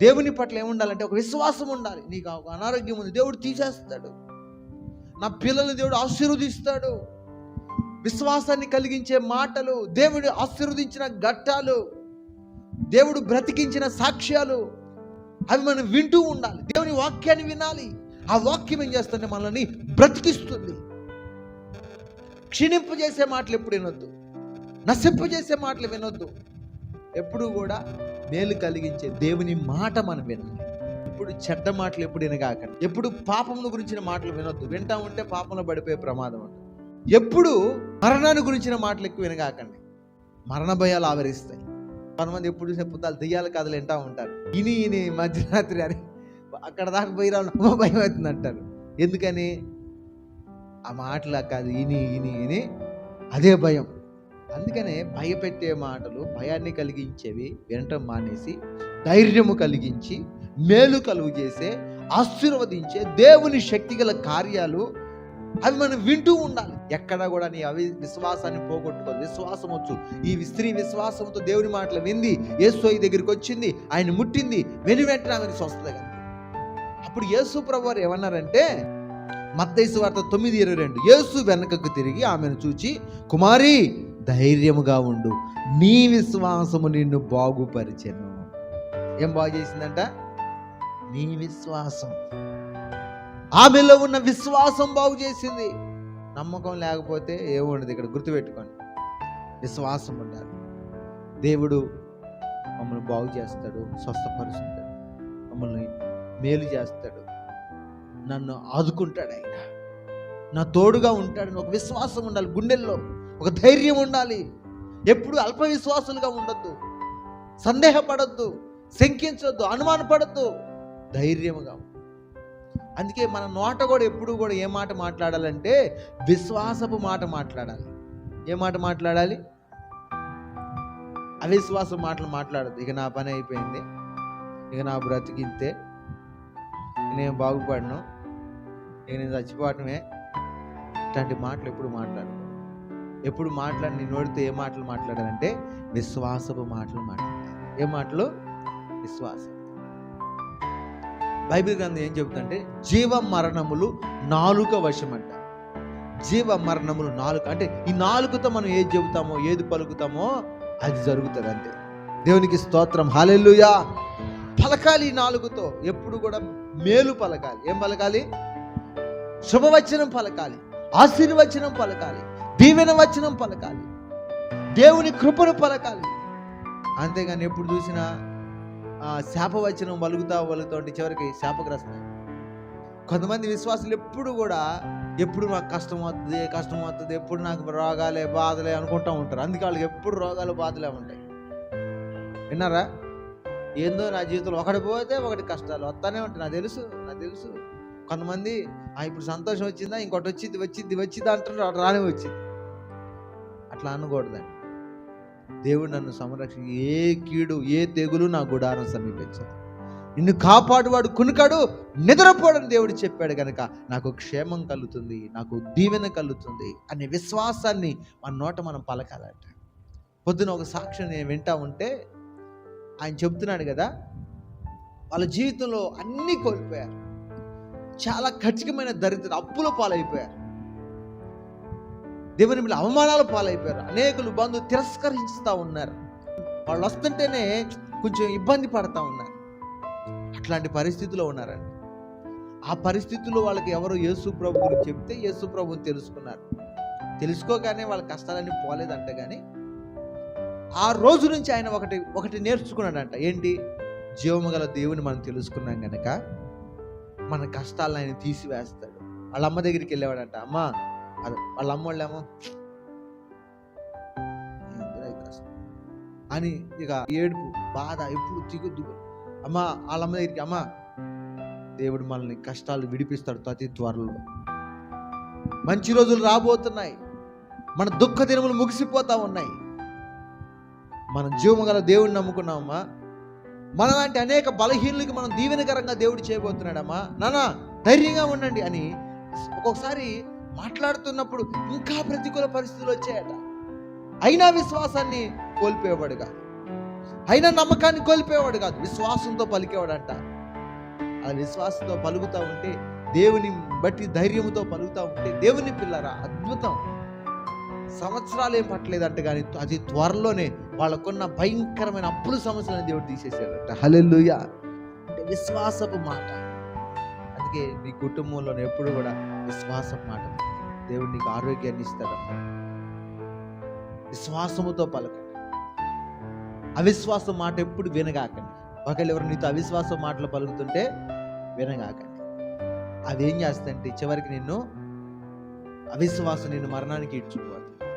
దేవుని పట్ల ఏముండాలంటే ఒక విశ్వాసం ఉండాలి. నీకు ఒక అనారోగ్యం ఉంది దేవుడు తీసేస్తాడు. నా పిల్లల్ని దేవుడు ఆశీర్వదిస్తాడు. విశ్వాసాన్ని కలిగించే మాటలు దేవుడు ఆశీర్వదించిన ఘట్టాలు దేవుడు బ్రతికించిన సాక్ష్యాలు అవి మనం వింటూ ఉండాలి. దేవుని వాక్యాన్ని వినాలి. ఆ వాక్యం ఏం చేస్తుంది? మనల్ని బ్రతికిస్తుంది. క్షీణింపజేసే మాటలు ఎప్పుడు వినొద్దు. నశింపజేసే మాటలు వినొద్దు. ఎప్పుడు కూడా మేలు కలిగించే దేవుని మాట మనం వినాలి. ఇప్పుడు చెడ్డ మాటలు ఎప్పుడు వినగాకండి. ఎప్పుడు పాపముల గురించిన మాటలు వినొద్దు. వింటా ఉంటే పాపంలో పడిపోయే ప్రమాదం ఉంటుంది. ఎప్పుడు మరణాన్ని గురించిన మాటలు ఎక్కువ వినగాకండి. మరణ భయాలు ఆవరిస్తాయి. కొంతమంది ఎప్పుడు చెప్పుతారు దెయ్యాల కథలు వింటా ఉంటారు. ఇని ఇని మధ్యరాత్రి అని అక్కడ దాకా పోయి రావడం భయం అవుతుంది అంటారు. ఎందుకని? ఆ మాటలు కాదు. ఇని ఇని ఇని అదే భయం. అందుకనే భయపెట్టే మాటలు భయాన్ని కలిగించేవి వినటం మానేసి ధైర్యము కలిగించి మేలు కలుగు చేసే ఆశీర్వదించే దేవుని శక్తి గల కార్యాలు అవి మనం వింటూ ఉండాలి. ఎక్కడ కూడా నీ అవి విశ్వాసాన్ని పోగొట్టుకోదు. విశ్వాసం వచ్చు. ఈ స్త్రీ విశ్వాసంతో దేవుని మాటలు వింది. యేసు దగ్గరికి వచ్చింది. ఆయన ముట్టింది. వెను వెంటనే ఆమెకు స్వస్థత కలిగింది. అప్పుడు యేసు ప్రభు వారు ఏమన్నారంటే మత్తైసు వార్త తొమ్మిది ఇరవై రెండు. యేసు వెనకకు తిరిగి ఆమెను చూచి కుమారి ధైర్యముగా ఉండు. నీ విశ్వాసము నిన్ను బాగుపరిచెను. ఏం బాగు చేసిందంట? నీ విశ్వాసం. ఆమెలో ఉన్న విశ్వాసం బాగు చేసింది. నమ్మకం లేకపోతే ఏముండదు ఇక్కడ గుర్తుపెట్టుకోండి. విశ్వాసం ఉండాలి. దేవుడు మమ్మల్ని బాగు చేస్తాడు స్వస్థపరుస్తాడు. మమ్మల్ని మేలు చేస్తాడు. నన్ను ఆదుకుంటాడు ఆయన. నా తోడుగా ఉంటాడని ఒక విశ్వాసం ఉండాలి గుండెల్లో. ఒక ధైర్యం ఉండాలి. ఎప్పుడు అల్ప విశ్వాసులుగా ఉండొద్దు. సందేహపడద్దు. శంకించొద్దు. అనుమానపడద్దు. ధైర్యముగా అందుకే మన నోట కూడా ఎప్పుడు కూడా ఏ మాట మాట్లాడాలంటే విశ్వాసపు మాట మాట్లాడాలి. ఏ మాట మాట్లాడాలి? అవిశ్వాసం మాటలు మాట్లాడద్దు. ఇక నా పని అయిపోయింది. ఇక నా బ్రతికింతే. నేను బాగుపడను. ఇక నేను చచ్చిపోవటమే. ఇట్లాంటి మాటలు ఎప్పుడు మాట్లాడు ఎప్పుడు మాట్లాడి నీ నోడితే ఏ మాటలు మాట్లాడాలంటే విశ్వాసపు మాటలు మాట్లాడాలి. ఏ మాటలు? విశ్వాసం. బైబిల్ గ్రంథం ఏం చెబుతుందంటే జీవ మరణములు నాలుక వశం అంట జీవ మరణములు నాలుక అంటే ఈ నాలుకతో మనం ఏది చెబుతామో ఏది పలుకుతామో అది జరుగుతుంది అంతే. దేవునికి స్తోత్రం. హాలెల్లుయా. పలకాలి ఈ నాలుగుతో ఎప్పుడు కూడా మేలు పలకాలి. ఏం పలకాలి? శుభవచనం పలకాలి. ఆశీర్వచనం పలకాలి. దీవెన వచనం పలకాలి. దేవుని కృపను పలకాలి. అంతేగాని ఎప్పుడు చూసినా ఆ, శాపవచనం వలుగుతా వలుగుతా ఉంటే చివరికి శాపగ్రస్తం కొంతమంది విశ్వాసులు ఎప్పుడు కూడా ఎప్పుడు నాకు కష్టం వస్తుంది కష్టం వస్తుంది ఎప్పుడు నాకు రోగాలే బాధలే అనుకుంటూ ఉంటారు. అందుకే వాళ్ళకి ఎప్పుడు రోగాలు బాధలే ఉంటాయి. విన్నారా? ఏందో నా జీవితంలో ఒకటి పోతే ఒకటి కష్టాలు వస్తానే ఉంటాయి. నాకు తెలుసు నాకు తెలుసు. కొంతమంది "ఆ, ఇప్పుడు సంతోషం వచ్చిందా? ఇంకోటి వచ్చింది వచ్చింది వచ్చింది అంటారు రాని వచ్చింది. అట్లా అనకూడదండి. దేవుడు నన్ను సంరక్షణ ఏ కీడు ఏ తెగులు నా గుడారం సమీపించదు నిన్ను కాపాడువాడు కునుకాడు నిద్రపోడని దేవుడు చెప్పాడు కనుక నాకు క్షేమం కలుగుతుంది నాకు దీవెన కలుగుతుంది అనే విశ్వాసాన్ని మన నోట మనం పలకాలంట. పొద్దున ఒక సాక్ష్యం నేను వింటా ఉంటే ఆయన చెప్తున్నాడు కదా వాళ్ళ జీవితంలో అన్నీ కోల్పోయారు. చాలా ఖచ్చితమైన దరిద్ర అప్పుల పాలైపోయారు. దేవుని మీద అవమానాలు పాలైపోయారు. అనేకులు బంధువు తిరస్కరిస్తూ ఉన్నారు. వాళ్ళు వస్తుంటేనే కొంచెం ఇబ్బంది పడతా ఉన్నారు. అట్లాంటి పరిస్థితిలో ఉన్నారండి. ఆ పరిస్థితుల్లో వాళ్ళకి ఎవరు యేసు ప్రభు గురించి చెప్తే యేసు ప్రభుని తెలుసుకున్నారు. తెలుసుకోగానే వాళ్ళ కష్టాలన్నీ పోలేదంట కానీ ఆ రోజు నుంచి ఆయన ఒకటి ఒకటి నేర్చుకున్నాడంట. ఏంటి? జీవము గల దేవుని మనం తెలుసుకున్నాం కనుక మన కష్టాలను ఆయన తీసివేస్తాడు. వాళ్ళ అమ్మ దగ్గరికి వెళ్ళేవాడంట అమ్మ వాళ్ళ అమ్మోళ్ళేమో అని ఇక ఏడుపు బాధ ఎప్పుడు దిగుద్దు అమ్మ వాళ్ళమ్మ దగ్గరికి అమ్మ. దేవుడు మనల్ని కష్టాలు విడిపిస్తాడు తతి త్వరలో. మంచి రోజులు రాబోతున్నాయి. మన దుఃఖ దినములు ముగిసిపోతా ఉన్నాయి. మన జీవము గల దేవుడిని నమ్ముకున్నామమ్మా మన లాంటి అనేక బలహీనులకి మనం దీవెనకరంగా దేవుడు చేయబోతున్నాడమ్మా నానా ధైర్యంగా ఉండండి అని ఒక్కొక్కసారి మాట్లాడుతున్నప్పుడు ఇంకా ప్రతికూల పరిస్థితులు వచ్చాయట. అయినా విశ్వాసాన్ని కోల్పోయేవాడుగా అయినా నమ్మకాన్ని కోల్పోయేవాడు కాదు. విశ్వాసంతో పలికేవాడు అంట ఆ విశ్వాసంతో పలుకుతూ ఉంటే దేవుని బట్టి ధైర్యంతో పలుకుతూ ఉంటే దేవుని పిల్లరా అద్భుతం. సంవత్సరాలు ఏం పట్టలేదంట కానీ అది త్వరలోనే వాళ్ళకున్న భయంకరమైన అప్పుల సమస్యలను దేవుడు తీసేసాడట హలెల్లుయా. అంటే విశ్వాసపు మాట. అందుకే నీ కుటుంబంలో ఎప్పుడు కూడా విశ్వాసం మాట దేవుడు నీకు ఆరోగ్యాన్ని ఇస్తాడు విశ్వాసముతో పలకండి. అవిశ్వాసం మాట ఎప్పుడు వినగాకండి. ఒకవేళ ఎవరు నీతో అవిశ్వాసం మాటలు పలుకుతుంటే వినగాకండి. అవి ఏం చేస్తాయంటే చివరికి నిన్ను అవిశ్వాసం నిన్ను మరణానికి ఇడ్చుకోవాలి